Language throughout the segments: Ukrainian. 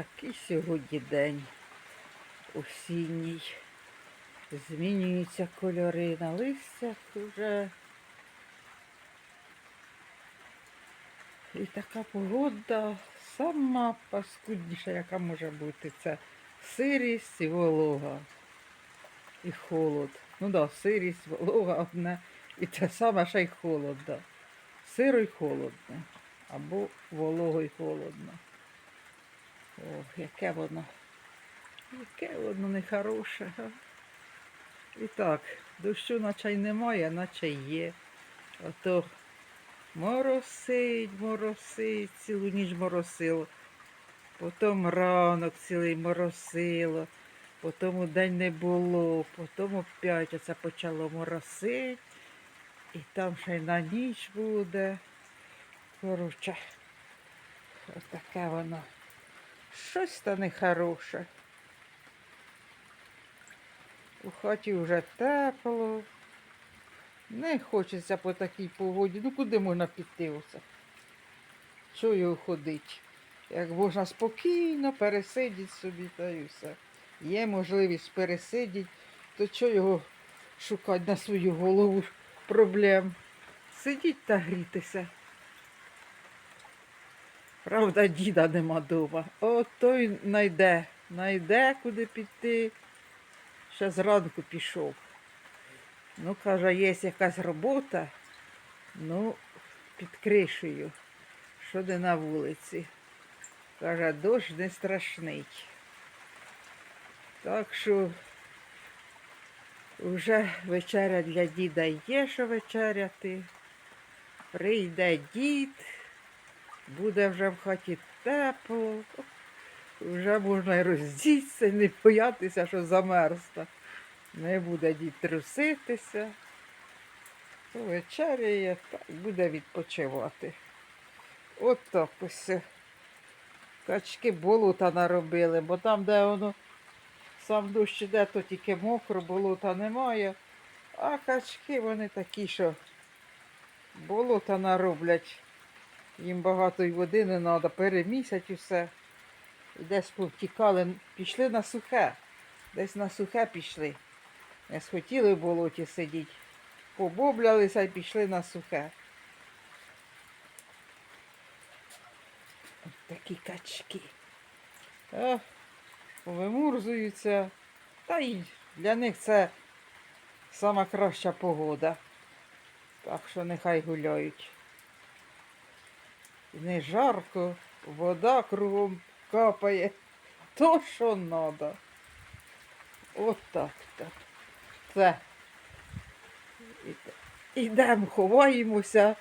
Такий сьогодні день осінній. Змінюються кольори на листях вже. І така погода сама паскудніша, яка може бути. Це сирість і волога. І холод. Ну так, да, сирість, волога одне. І те саме ще й холод. Да. Сиро й холодно. Або волого й холодно. Ох, яке воно. Яке воно нехороше. І так, дощу наче й немає, наче є. Ото моросить, моросить, цілу ніч моросило. Потім ранок цілий моросило, потім день не було, потім опять оце почало моросить. І там ще й на ніч буде. Коротше, ось таке воно. Щось та нехороше. У хаті вже тепло. Не хочеться по такій погоді. Ну куди можна піти оце? Що його ходить? Як можна спокійно пересидіти собі та й все. Є можливість пересидіти, то чого його шукати на свою голову проблем? Сидіть та грітися. Правда, діда нема дома. От той найде, найде, куди піти. Ще зранку пішов. Ну, каже, є якась робота, ну, під кришею, що де на вулиці. Каже, дощ не страшний. Так що вже вечеря для діда є, що вечеряти. Прийде дід, буде вже в хаті тепло. Вже можна й роздітися, і не боятися, що замерзне. Не буде дід труситися. То вечеряє, так буде відпочивати. От так ось. Качки болота наробили, бо там, де воно сам дощ іде, то тільки мокро, болота немає. А качки вони такі, що болота нароблять. Їм багато й води не треба, перемісять усе. І десь повтікали, пішли на сухе. Десь на сухе пішли. Не схотіли в болоті сидіти. Побоблялися і пішли на сухе. Ось такі качки. А, вимурзуються. Та й для них це сама краща погода. Так що нехай гуляють. Не жарко, вода кругом капає. То що надо. От так так. Іде- Ідемо, ховаємося,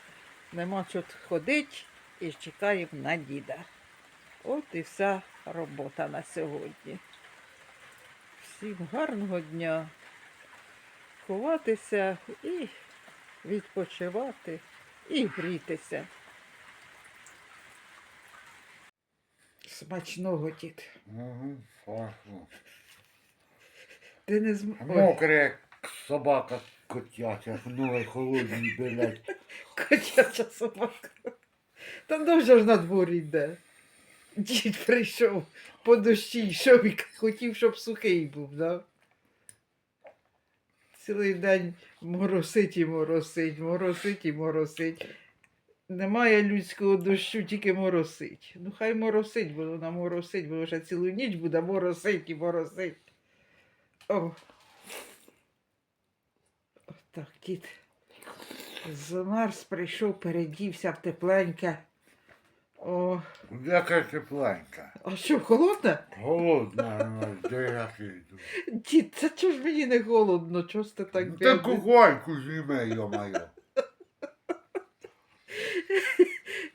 нема чого ходити і чекаємо на діда. От і вся робота на сьогодні. Всім гарного дня. Ховатися і відпочивати, і грітися. Смачного, дід. Угу, фаху. Ти не зм... Ой, Мокре, як собака котяча, ноги холодні, блядь. Котяча собака. Та дуже ж на дворі йде. Дід прийшов по дощі, йшов і хотів, щоб сухий був, да? Цілий день моросить і моросить, моросить і моросить. Немає людського дощу, тільки моросить. Ну хай моросить, бо вона моросить, бо вже цілу ніч буде моросить і моросить. О. Так, дід. Замерз, прийшов, передівся в тепленьке. О, Яка тепленька. а що, холодне? Голодна, ну, де я піду. Дід, це чого ж мені не голодно? Чого ж ти так Ну, Та кухоньку зніми, йо-моє.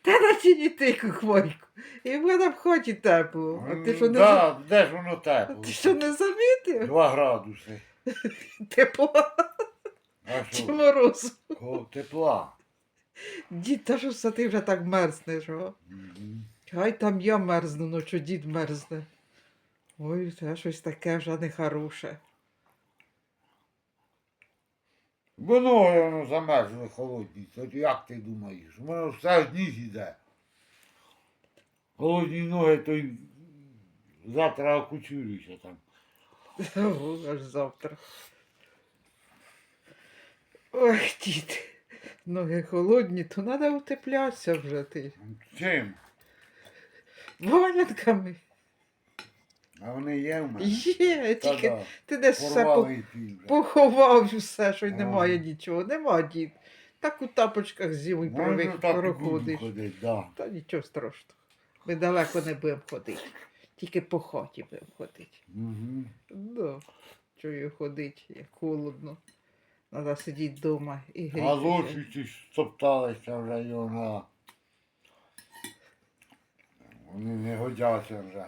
Та наче не ти кухоньку. І в мене в хаті тепло. А ти що не, за- да, де ж воно тепло? ти що не замітив? Два градуси. Тепла А чи що? мороз? О, тепла. Дід, та що ж це ти вже так мерзнеш? О? Мгм. Хай там я мерзну, ну що дід мерзне. Ой, це щось таке вже нехороше. Бо ноги воно замерзли холодні. То як ти думаєш? Воно все одні іде. Холодні ноги, то й Завтра окучуюся там. Аж завтра. Ох, дід. Ноги холодні, то треба утеплятися вже ти. Чим? Валянками. А вони є в мене? Є, Та тільки да, ти десь все по- порвали ті вже. поховав все, що й Ага. немає нічого. Нема дід. Так у тапочках зимою Можна привик так і буду проходиш. ходити, да. Та нічого страшного. Ми далеко не будемо ходити. Тільки по хаті будемо ходити. Угу. Да. Чую ходити, як холодно. Треба сидіти вдома і. А лоші ці стопталися вже його на. Вони не годяться вже.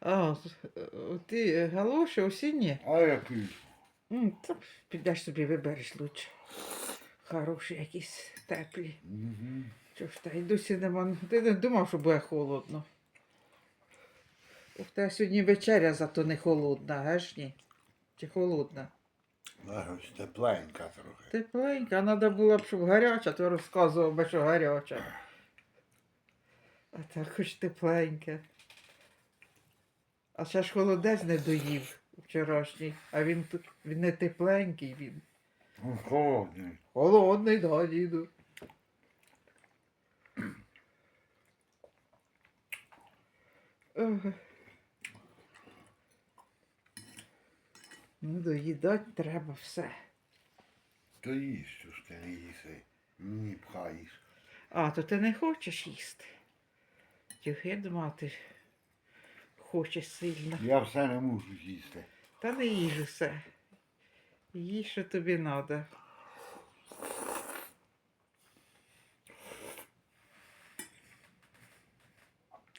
А, е, ти галоші осінні? А? М, Та підеш собі вибереш лучше. Хороші якісь теплі. Угу. Чого ж та й досі нема. Ти не думав, що буде холодно. У тебе сьогодні вечеря зато не холодна, геш ні? Чи холодна? Ось тепленька трохи. Тепленька, треба було б, щоб гаряча, то розказував би, що гаряча. А так хоч тепленьке. А ще ж холодець не доїв вчорашній, а він, він не тепленький, він. Холодний. Холодний, да, діду. Ну, доїдати треба все. То їж, що ж ти не їси. Ні, пхаєш. А, то ти не хочеш їсти. Тюх, я думала, ти хочеш сильно. Я все не можу їсти. Та не їж усе. Їж, що тобі треба.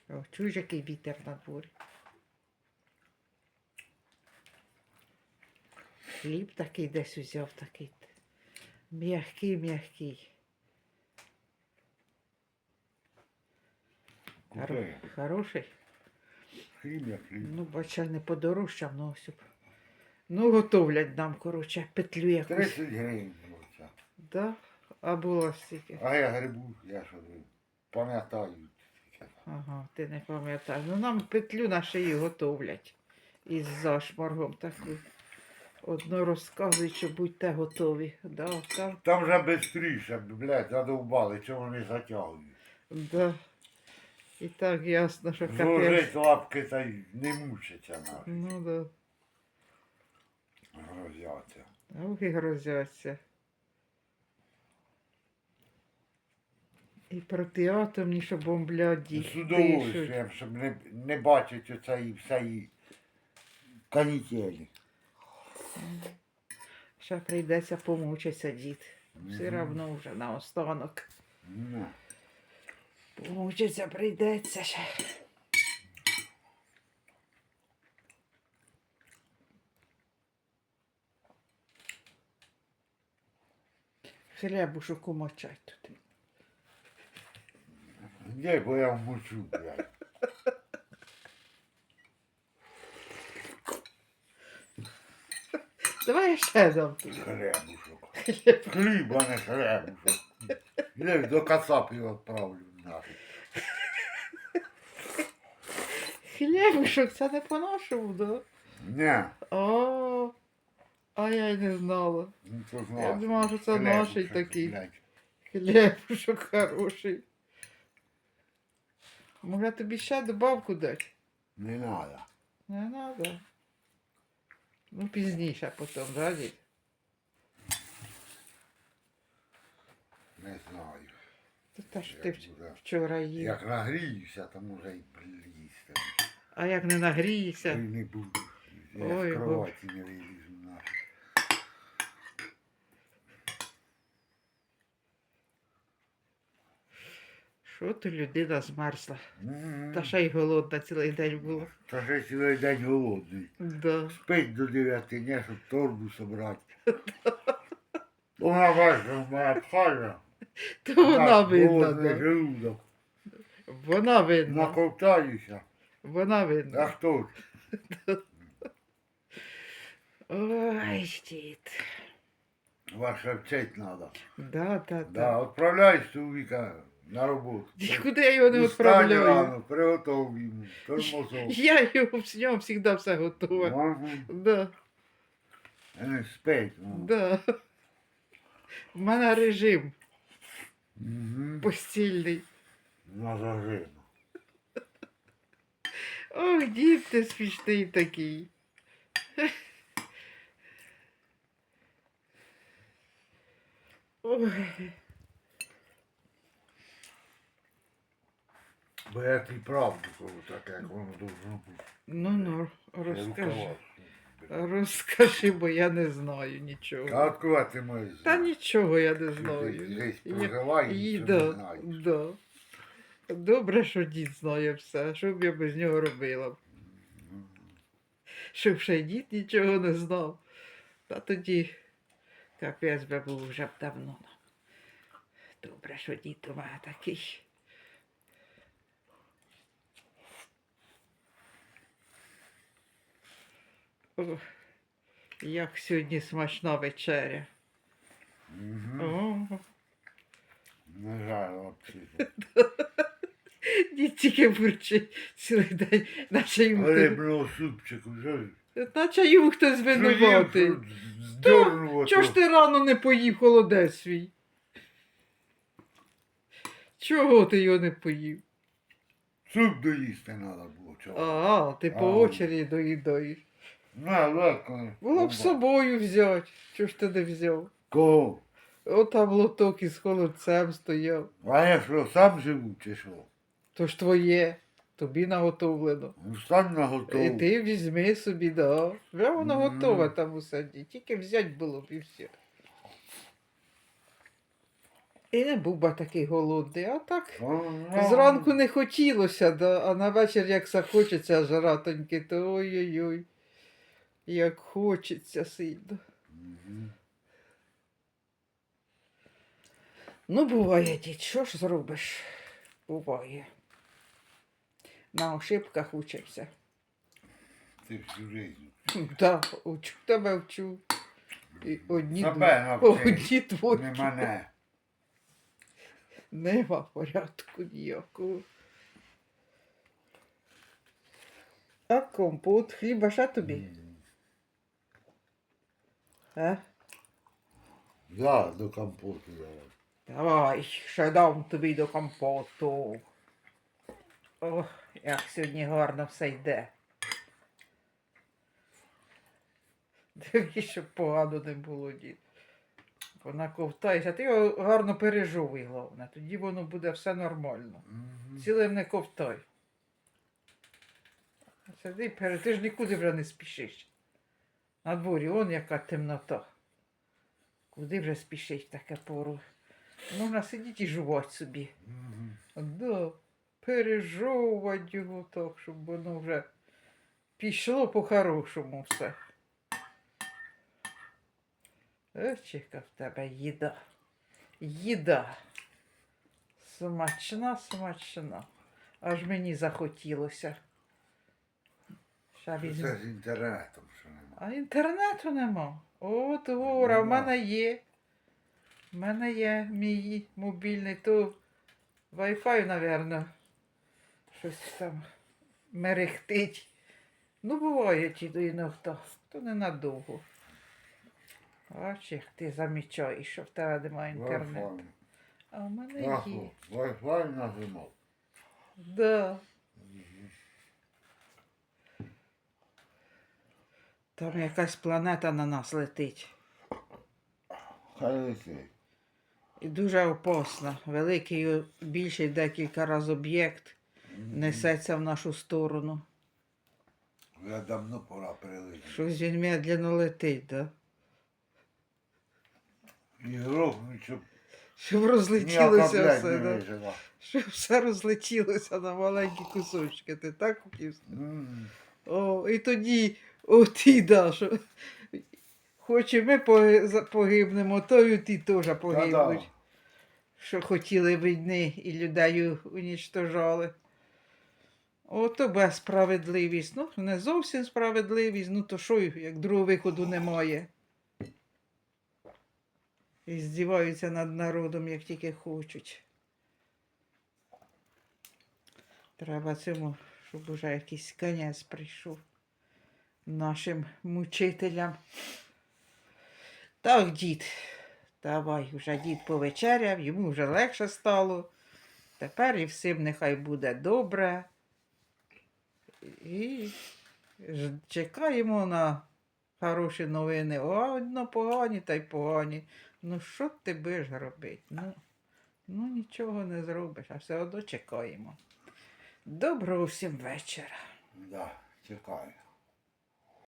О, чуєш, який вітер на дворі. Хліб такий десь узяв такий. М'який, м'який. Хоро- Хороший. Хліб як хліб. Ну, бача, не подорожчав, ну ось. Ну, готовлять нам, коротше, петлю якусь. 30 гривень. оця. Да? А було стільки. А я грибу, я що ви, пам'ятаю. Ага, ти не пам'ятаєш. Ну нам петлю на шиї готовлять. Із зашморгом таку. Одно розказують, що будьте готові. Да, там, Там вже швидше, блядь, задовбали, чого вони затягують. да. І так ясно, що капець. Зложить лапки та й не мучиться навіть. Ну да. Грозяться. Ох і грозяться. І протиатомні, що бомблять З пишуть. удовольствием, щоб не, не бачити оцеї всієї канітелі. Ще прийдеться помучитися, дід. Все одно вже на останок. Ну, Помучитися прийдеться ще. Хлебушок умочать тут. Де бо я вмочу, блядь. Давай я ще дам тобі. Хлебушок. Хліб. Хліб, не хлебушок. Я до кацапів відправлю нафиг. Хлібушок, це не по-нашому, да? Не, О, а я й не знала. ну то Я знаєш. думала, що це Хлебушок, наший такий. блядь. Хлібушок хороший. Може тобі ще добавку дати? Не надо. Не надо. Ну, пізніше потім, да, дід? Та те, що ти вч- вчора їв. Як нагріюся, то може й блізьте. А як не Ой, нагрієшся? не буду. Я Ой, з кроваті не вилізу нафиг. Що то людина змерзла? Та ще й голодна цілий день була. Та ще цілий день голодний. Да. Спить до дев'яти дня, щоб торбу собрати. Вона бачила, моя пхає. То вона Так, видна, голодний да. желудок. Вона видна. Наковтаюся. Вона А видна. хто ж? Ой. Вас ще вчить треба. Да, да, Да, да. відправляй чоловіка на роботу. Куди я його не Встань відправляю? рано, приготов йому, тормозов. Я його з нього завжди все готове. Ага. Да, Він спить. ну. да. У мене режим Мгм. постільний. На зажину. Ох, дід ти смішний такий. Ой, Бо я тобі правду кажу, так як воно бути. ну ну, розкажи. Розкажи, бо я не знаю нічого. А ти маєш? Та нічого я не знаю. десь прожила і нічого не знаєш. да. Добре, що дід знає все. Що б я без нього робила? Щоб ще й дід нічого не знав. Та тоді капець би був вже б давно. Добре, що дід у мене такий. Як сьогодні смачна вечеря. Мгм. О, Не жаль, взагалі. дід тільки бурчить цілий день, наче йому, хтось- Рибного супчику вже. наче йому хтось винуватий. Здорово. Чого ж ти рано не поїв холодець свій? Чого ти його не поїв? Суп доїсти треба було. Чого? А, ти по А. очері доїдаєш. На, легко. Було б з собою взяти. Чого ж ти не взяв? Кого? Отам лоток із холодцем стояв. А я що, сам живу чи що? То ж твоє, тобі наготовлено. Ну, на І ти візьми собі, да. Вже воно Мгм. готове там у саді. Тільки взяти було б і все. І не був би такий голодний, а так. Зранку не хотілося, да, а на вечір як захочеться жаратоньки, то ой-ой-ой. Як хочеться сильно. Мгм. Ну, буває, дід, що ж зробиш? Буває. На ошибках учимося. Ти всю жизнь. Так, учу тебе вчу. І одні, Себе навчи. одні твої. Не мене. Нема порядку ніякого. А компот, хліба ще тобі? Да, до компоту давай. Давай, ще дам тобі до компоту. Ох, як сьогодні гарно все йде. Дивись, щоб погано не було, дід. Вона ковтається, ти його гарно пережовуй, головне. Тоді воно буде все нормально. Мгм. Цілим не ковтай. Сиди ти ж нікуди вже не спішиш. На дворі, он яка темнота. Куди вже спішиш в таке пору? Можна сидіти і жувати собі. Мгм. Да, пережовувати його так, щоб воно вже пішло по-хорошому все. Ось яка в тебе їда. Їда. Смачна, смачна. Аж мені захотілося. Візьму. Це з інтернетом, що нема. А інтернету нема. От гора, в мене є. В мене є мій мобільний, то Wi-Fi, напевно, щось там мерехтить. Ну, буває ті до іногда, то ненадовго. Бач, як ти замічаєш, що в тебе немає інтернету. А в мене є. Wi-Fi нажимав. Да. Там якась планета на нас летить. Хай летить. І дуже опасна. Великий, більший декілька разів об'єкт несеться в нашу сторону. Вже давно пора перелетіти. Щось він медленно летить, да? І грохнуть, щоб Щоб розлетілося блядь все, не да? Щоб все розлетілося на маленькі кусочки. Ти так хотів? М. О, і тоді, о, ти, да, що хоч і ми погибнемо, то і ті теж погибнуть. Що хотіли війни і людей унічтожали. Ото безсправедливість. Ну, не зовсім справедливість, ну то що, як другого виходу немає. І здіваються над народом, як тільки хочуть. Треба цьому, щоб уже якийсь кінець прийшов нашим мучителям. Так, дід, давай, вже дід повечеряв, йому вже легше стало. Тепер і всім нехай буде добре. І чекаємо на хороші новини. О, погані та й погані. Ну що ти будеш робити? Ну, ну нічого не зробиш, а все одно чекаємо. Доброго всім вечора. Да, чекаю.